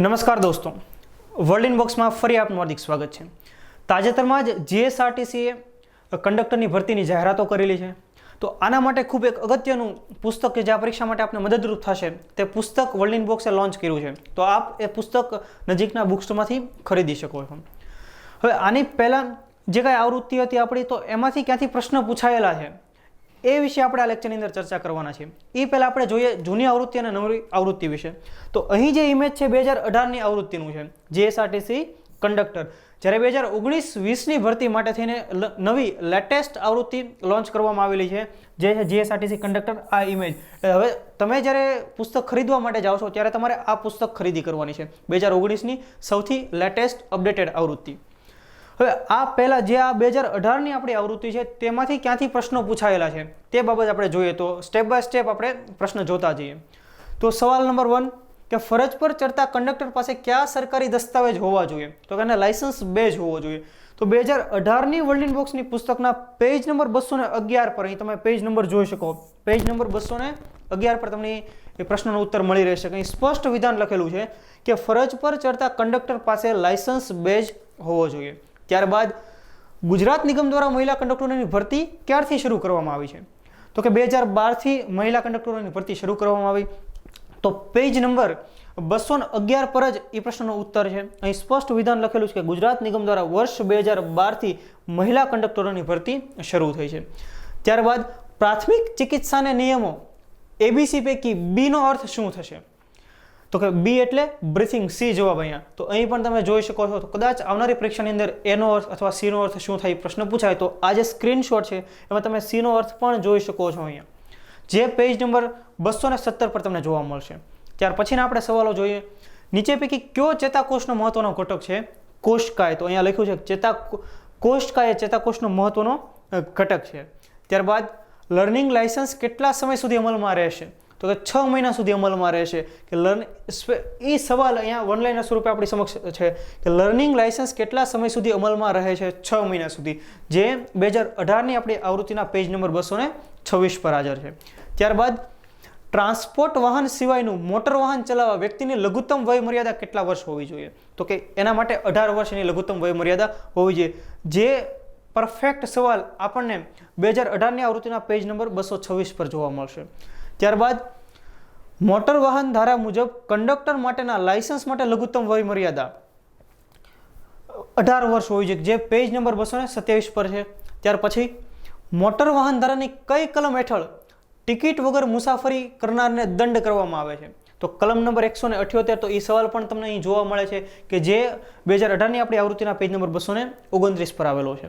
નમસ્કાર દોસ્તો. World in બોક્સમાં ફરી આપનું હાર્દિક સ્વાગત છે. તાજેતરમાં જ જીએસઆરટીસીએ કંડક્ટરની ભરતીની જાહેરાતો કરેલી છે. તો આના માટે ખૂબ એક અગત્યનું પુસ્તક કે જે આ પરીક્ષા માટે આપને મદદરૂપ થશે, તે પુસ્તક વર્લ્ડ ઇન બોક્સે લોન્ચ કર્યું છે. તો આપ એ પુસ્તક નજીકના બુક ખરીદી શકો છો. હવે આની પહેલાં જે કાંઈ આવૃત્તિ હતી આપણી, તો એમાંથી ક્યાંથી પ્રશ્ન પૂછાયેલા છે? એ વિશે આપણે આ લેક્ચરની અંદર ચર્ચા કરવાના છે એ પહેલાં આપણે જોઈએ જૂની આવૃત્તિ અને નવી આવૃત્તિ વિશે. તો અહીં જે ઇમેજ છે બે હજાર અઢારની આવૃત્તિનું છે જીએસઆરટીસી કંડક્ટર જ્યારે બે હજાર ઓગણીસ વીસની ભરતી માટે થઈને નવી લેટેસ્ટ આવૃત્તિ લોન્ચ કરવામાં આવેલી છે, જે છે જીએસઆરટીસી કંડક્ટર આ ઇમેજ હવે તમે જ્યારે પુસ્તક ખરીદવા માટે જાઓ છો, ત્યારે તમારે આ પુસ્તક ખરીદી કરવાની છે બે હજાર ઓગણીસની સૌથી લેટેસ્ટ અપડેટેડ આવૃત્તિ. હવે આ પહેલાં જે આ બે હજાર અઢારની આપણી આવૃત્તિ છે, તેમાંથી ક્યાંથી પ્રશ્નો પૂછાયેલા છે, તે બાબત આપણે જોઈએ તો સ્ટેપ બાય સ્ટેપ આપણે પ્રશ્ન જોતા જઈએ. તો સવાલ નંબર વન કે ફરજ પર ચડતા કંડક્ટર પાસે કયા સરકારી દસ્તાવેજ હોવા જોઈએ? તો કે લાઇસન્સ બે જ હોવો જોઈએ. તો બે હજાર અઢારની વર્લ્ડ ઇન બોક્સની પુસ્તકના પેજ નંબર બસો ને અગિયાર પર, અહીં તમે પેજ નંબર જોઈ શકો. પેજ નંબર બસો ને અગિયાર પર તમને એ પ્રશ્નનો ઉત્તર મળી રહેશે. અહીં સ્પષ્ટ વિધાન લખેલું છે કે ફરજ પર ચડતા કંડક્ટર પાસે લાયસન્સ બેજ હોવો જોઈએ. ત્યારબાદ ગુજરાત નિગમ દ્વારા મહિલા કંડક્ટરોની ભરતી ક્યારથી શરૂ કરવામાં આવી છે? તો કે બે હજાર બારથી મહિલા કંડક્ટરોની ભરતી શરૂ કરવામાં આવી. તો પેજ નંબર બસો અગિયાર પર જ એ પ્રશ્નનો ઉત્તર છે. અહીં સ્પષ્ટ વિધાન લખેલું છે કે ગુજરાત નિગમ દ્વારા વર્ષ બે હજાર બારથી મહિલા કંડક્ટરોની ભરતી શરૂ થઈ છે. ત્યારબાદ પ્રાથમિક ચિકિત્સાના નિયમો એબીસી પૈકી બીનો અર્થ શું થશે? તો કે બી એટલે બ્રીથિંગ સી જવાબ અહીંયા. તો અહીં પણ તમે જોઈ શકો છો. તો કદાચ આવનારી પરીક્ષાની અંદર એનો અર્થ અથવા સીનો અર્થ શું થાય પ્રશ્ન પૂછાય. તો આ જે સ્ક્રીનશોટ છે, એમાં તમે સીનો અર્થ પણ જોઈ શકો છો અહીંયા. જે પેજ નંબર બસો ને સત્તર પર તમને જોવા મળશે. ત્યાર પછીના આપણે સવાલો જોઈએ. નીચે પૈકી કયો ચેતાકોષનો મહત્વનો ઘટક છે? કોષકાય તો અહીંયા લખ્યું છે ચેતા કોષકાય એ ચેતાકોષનો મહત્વનો ઘટક છે. ત્યારબાદ લર્નિંગ લાયસન્સ કેટલા સમય સુધી અમલમાં રહેશે? તો કે છ મહિના સુધી અમલમાં રહેશે કે લર્ન એ સવાલ અહીંયા ઓનલાઈન સ્વરૂપે આપણી સમક્ષ છે કે લર્નિંગ લાઇસન્સ કેટલા સમય સુધી અમલમાં રહે છે છ મહિના સુધી? જે બે હજાર અઢારની આપણી આવૃત્તિના પેજ નંબર બસો છવ્વીસ પર હાજર છે. ત્યારબાદ, ટ્રાન્સપોર્ટ વાહન સિવાયનું મોટર વાહન ચલાવવા વ્યક્તિની લઘુત્તમ વય મર્યાદા કેટલા વર્ષ હોવી જોઈએ? તો કે એના માટે અઢાર વર્ષની લઘુત્તમ વય મર્યાદા હોવી જોઈએ. જે પરફેક્ટ સવાલ આપણને બે હજાર અઢારની આવૃત્તિના પેજ નંબર બસો છવ્વીસ પર જોવા મળશે. ત્યારબાદ મોટર વાહન ધારા મુજબ કંડક્ટર માટેના લાયસન્સ માટે લઘુત્તમ વય મર્યાદા અઢાર વર્ષ હોવી જોઈએ. જે પેજ નંબર બસો ને સત્યાવીસ પર છે. ત્યાર પછી, મોટર વાહન ધારાની કઈ કલમ હેઠળ ટિકિટ વગર મુસાફરી કરનારને દંડ કરવામાં આવે છે? તો કલમ નંબર એકસો ને અઠ્યોતેર, તો એ સવાલ પણ તમને અહીં જોવા મળે છે કે જે બે હજાર અઢારની આપણી આવૃત્તિના પેજ નંબર બસો ઓગણત્રીસ પર આવેલો છે.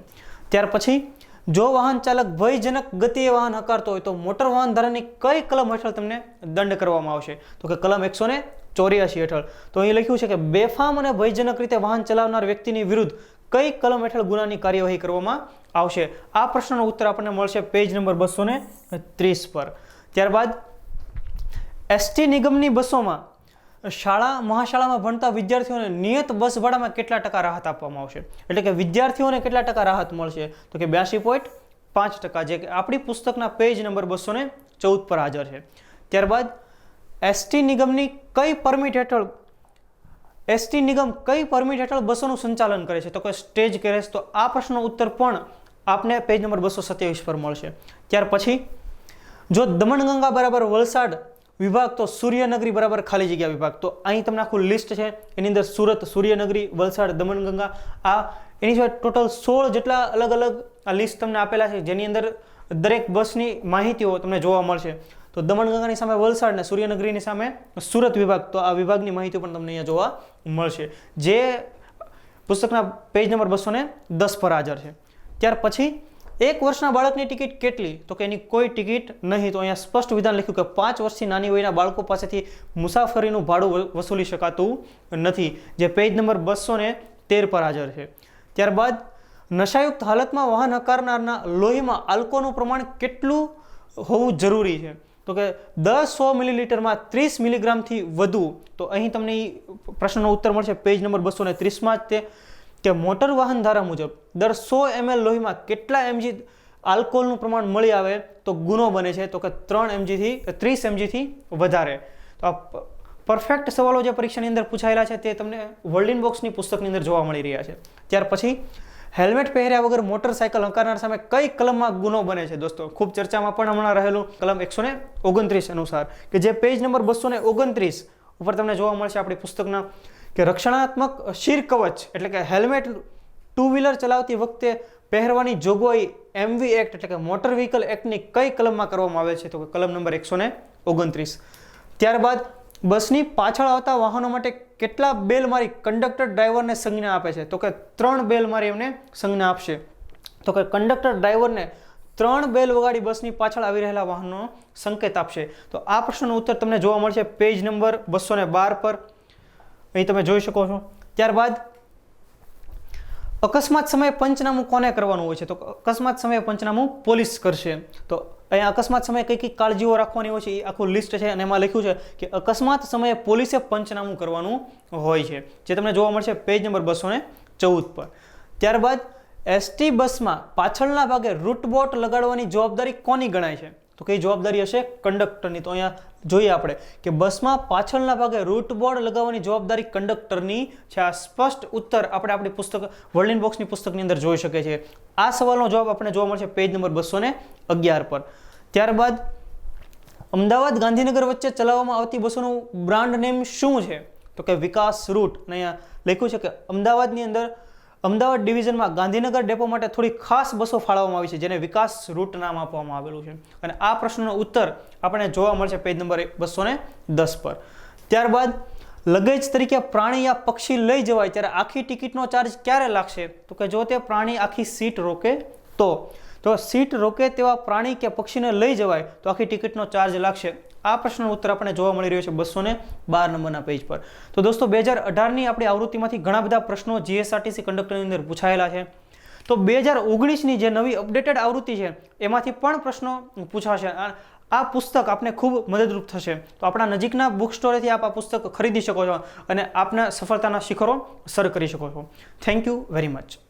ત્યાર પછી જો વાહન ચાલક ભયજનક ગતિએ વાહન હકારતો હોય તો મોટર વાહન ધારાની કઈ કલમ હેઠળ તમને દંડ કરવામાં આવશે? તો કે કલમ એકસો ને ચોર્યાસી હેઠળ. તો અહીં લખ્યું છે કે બેફામ અને ભયજનક રીતે વાહન ચલાવનાર વ્યક્તિની વિરુદ્ધ કઈ કલમ હેઠળ ગુનાની કાર્યવાહી કરવામાં આવશે? આ પ્રશ્નનો ઉત્તર આપણને મળશે પેજ નંબર બસો ને ત્રીસ પર. ત્યારબાદ, એસટી નિગમની બસોમાં શાળા, મહાશાળામાં ભણતા વિદ્યાર્થીઓને નિયત બસ ભાડામાં કેટલા ટકા રાહત આપવામાં આવશે? એટલે કે વિદ્યાર્થીઓને કેટલા ટકા રાહત મળશે? તો કે બ્યાસી પોઈન્ટ પાંચ ટકા, જે આપણી પુસ્તકના પેજ નંબર બસો ને ચૌદ પર હાજર છે. ત્યારબાદ એસટી નિગમની કઈ પરમિટ હેઠળ એસટી નિગમ કઈ પરમિટ હેઠળ બસોનું સંચાલન કરે છે? તો કે સ્ટેજ કેરેસ તો આ પ્રશ્નનો ઉત્તર પણ આપને પેજ નંબર બસો સત્યાવીસ પર મળશે. ત્યાર પછી, જો દમણગંગા બરાબર વલસાડ વિભાગ તો સૂર્યનગરી બરાબર ખાલી જગ્યા વિભાગ. તો અહીં તમને આખું લિસ્ટ છે. એની અંદર સુરત, સૂર્યનગરી, વલસાડ, દમણગંગા, આ એની સિવાય ટોટલ સોળ જેટલા અલગ અલગ આ લિસ્ટ તમને આપેલા છે, જેની અંદર દરેક બસની માહિતીઓ તમને જોવા મળશે. તો દમણગંગાની સામે વલસાડ ને સૂર્યનગરીની સામે સુરત વિભાગ. તો આ વિભાગની માહિતી પણ તમને અહીંયા જોવા મળશે. જે પુસ્તકના પેજ નંબર બસો દસ પર હાજર છે. ત્યાર પછી એક વર્ષના બાળકની ટિકિટ કેટલી? તો કે એની કોઈ ટિકિટ નહીં. તો અહીંયા સ્પષ્ટ વિધાન લખ્યું કે પાંચ વર્ષથી નાની વયના બાળકો પાસેથી મુસાફરીનું ભાડું વસૂલી શકાતું નથી, જે પેજ નંબર બસો તેર પર હાજર છે. ત્યારબાદ, નશાયુક્ત હાલતમાં વાહન હકારનારના લોહીમાં આલ્કોહોલનું પ્રમાણ કેટલું હોવું જરૂરી છે? તો કે દસ સો મિલીલીટરમાં ત્રીસ મિલીગ્રામથી વધુ. તો અહીં તમને એ પ્રશ્નનો ઉત્તર મળશે. પેજ નંબર બસો ને ત્રીસમાં જ તે કે મોટર વાહન ધારા મુજબ દર સો એમએલ લોહીમાં કેટલા એમજી આલ્કોહોલનું પ્રમાણ મળી આવે તો ગુનો બને છે, તો કે ત્રણ એમજીથી ત્રીસ એમજીથી વધારે. તો આ પરફેક્ટ સવાલો જે પરીક્ષાની અંદર પૂછાયેલા છે તે તમને વર્લ્ડ ઇન બોક્સની પુસ્તકની અંદર જોવા મળી રહ્યા છે. ત્યાર પછી હેલ્મેટ પહેર્યા વગર મોટરસાયકલ હંકારનાર સામે કઈ કલમમાં ગુનો બને છે? દોસ્તો, ખૂબ ચર્ચામાં પણ હમણાં રહેલું કલમ એકસો ને ઓગણત્રીસ અનુસાર, કે જે પેજ નંબર બસો ને ઓગણત્રીસ ઉપર તમને જોવા મળશે આપણી પુસ્તકના કે રક્ષણાત્મક શિર કવચ, એટલે કે હેલ્મેટ ટુ વ્હીલર ચલાવતી વખતે પહેરવાની જોગવાઈ એમવી એક્ટ એટલે કે મોટર વ્હીકલ એક્ટની કઈ કલમમાં કરવામાં આવે છે? તો કે કલમ નંબર એકસો ને ઓગણત્રીસ. ત્યારબાદ બસની પાછળ આવતા વાહનો માટે કેટલા બેલ મારી કંડક્ટર ડ્રાઈવરને સંજ્ઞા આપે છે? તો કે ત્રણ બેલ મારી એમને સંજ્ઞા આપશે. તો કે કંડક્ટર ડ્રાઈવરને ત્રણ બેલ વગાડી બસની પાછળ આવી રહેલા વાહનનો સંકેત આપશે. તો આ પ્રશ્નનો ઉત્તર તમને જોવા મળશે. પેજ નંબર બસો બાર પર. અહીં તમે જોઈ શકો છો. ત્યારબાદ અકસ્માત સમયે પંચનામું કોને કરવાનું હોય છે? તો અકસ્માત સમયે પંચનામું પોલીસ કરશે. તો અહીંયા અકસ્માત સમયે કઈ કઈ કાળજીઓ રાખવાની હોય છે એ આખું લિસ્ટ છે અને એમાં લખ્યું છે કે અકસ્માત સમયે પોલીસે પંચનામું કરવાનું હોય છે. જે તમને જોવા મળશે પેજ નંબર બસો ને ચૌદ પર. ત્યારબાદ એસટી બસમાં પાછળના ભાગે રૂટબોટ લગાડવાની જવાબદારી કોની ગણાય છે? તો કઈ જવાબદારી હશે કંડક્ટરની. તો અહીંયા જોઈએ આપણે કે બસમાં પાછળના ભાગે રૂટ બોર્ડ લગાવવાની જવાબદારી કંડક્ટરની છે. આ સ્પષ્ટ ઉત્તર આપણે આપણી પુસ્તક, વર્લિન બોક્સની પુસ્તકની અંદર જોઈ શકીએ છીએ. આ સવાલનો જવાબ આપણે જોવા મળશે પેજ નંબર બસો અગિયાર પર. ત્યારબાદ, અમદાવાદ ગાંધીનગર વચ્ચે ચલાવવામાં આવતી બસોનું બ્રાન્ડ નેમ શું છે? તો કે વિકાસ રૂટ અને અહીંયા લખ્યું છે કે અમદાવાદની અંદર અમદાવાદ ડિવિઝનમાં ગાંધીનગર ડેપો માટે થોડી ખાસ બસો ફાળવવામાં આવી છે, જેને વિકાસ રૂટ નામ આપવામાં આવેલું છે. અને આ પ્રશ્નનો ઉત્તર આપણને જોવા મળશે પેજ નંબર બસો દસ પર. ત્યારબાદ, લગેજ તરીકે પ્રાણી યા પક્ષી લઈ જવાય ત્યારે આખી ટિકિટનો ચાર્જ ક્યારે લાગશે? તો કે જો તે પ્રાણી આખી સીટ રોકે તો? તો સીટ રોકે તેવા પ્રાણી કે પક્ષીને લઈ જવાય તો આખી ટિકિટનો ચાર્જ લાગશે આ પ્રશ્નનો ઉત્તર આપણને જોવા મળી રહ્યો છે બસો બાર નંબરના પેજ પર. તો દોસ્તો બે હજાર અઢારની આપણી આવૃત્તિમાંથી ઘણા બધા પ્રશ્નો જીએસઆરટીસી કંડક્ટરની અંદર પૂછાયેલા છે. તો બે હજાર ઓગણીસની જે નવી અપડેટેડ આવૃત્તિ છે, એમાંથી પણ પ્રશ્નો પૂછાશે. આ પુસ્તક આપને ખૂબ મદદરૂપ થશે. તો આપણા નજીકના બુક સ્ટોરેથી આપ આ પુસ્તક ખરીદી શકો છો અને આપના સફળતાના શિખરો સર કરી શકો છો. Thank you very much